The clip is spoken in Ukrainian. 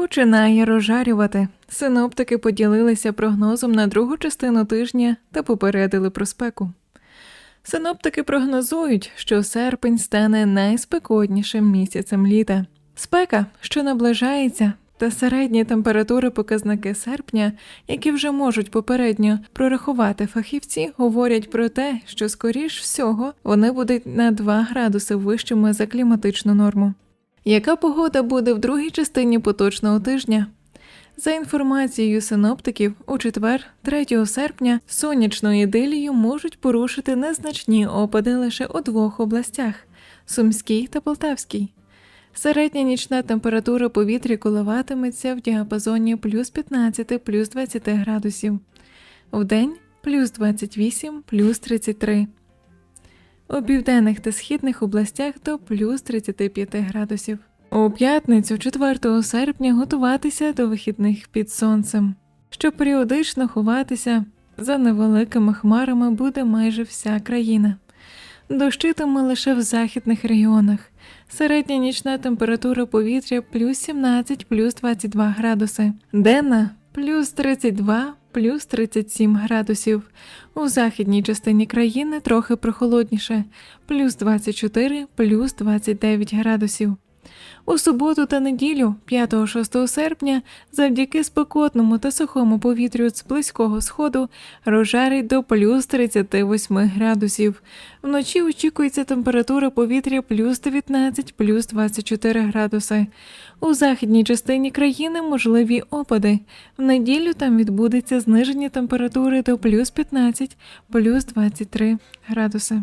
Починає розжарювати. Синоптики поділилися прогнозом на другу частину тижня та попередили про спеку. Синоптики прогнозують, що серпень стане найспекотнішим місяцем літа. Спека, що наближається, та середні температури показники серпня, які вже можуть попередньо прорахувати фахівці, говорять про те, що скоріш всього вони будуть на 2 градуси вищими за кліматичну норму. Яка погода буде в другій частині поточного тижня? За інформацією синоптиків, у четвер, 3 серпня, сонячну ідилію можуть порушити незначні опади лише у двох областях Сумській та Полтавській. Середня нічна температура повітря коливатиметься в діапазоні плюс 15 плюс 20 градусів, вдень плюс 28 плюс 33. У південних та східних областях до плюс 35 градусів. У п'ятницю, 4 серпня, готуватися до вихідних під сонцем. Щоб періодично ховатися за невеликими хмарами буде майже вся країна. Дощитиме лише в західних регіонах. Середня нічна температура повітря плюс 17 плюс 22 градуси. Денна плюс 32 плюс 37 градусів. У західній частині країни трохи прохолодніше плюс 24 плюс 29 градусів. У суботу та неділю, 5-6 серпня, завдяки спекотному та сухому повітрю з близького сходу розжарить до плюс 38 градусів. Вночі очікується температура повітря плюс 19 плюс 24 градуси. У західній частині країни можливі опади. В неділю там відбудеться зниження температури до плюс 15 плюс 23 градуси.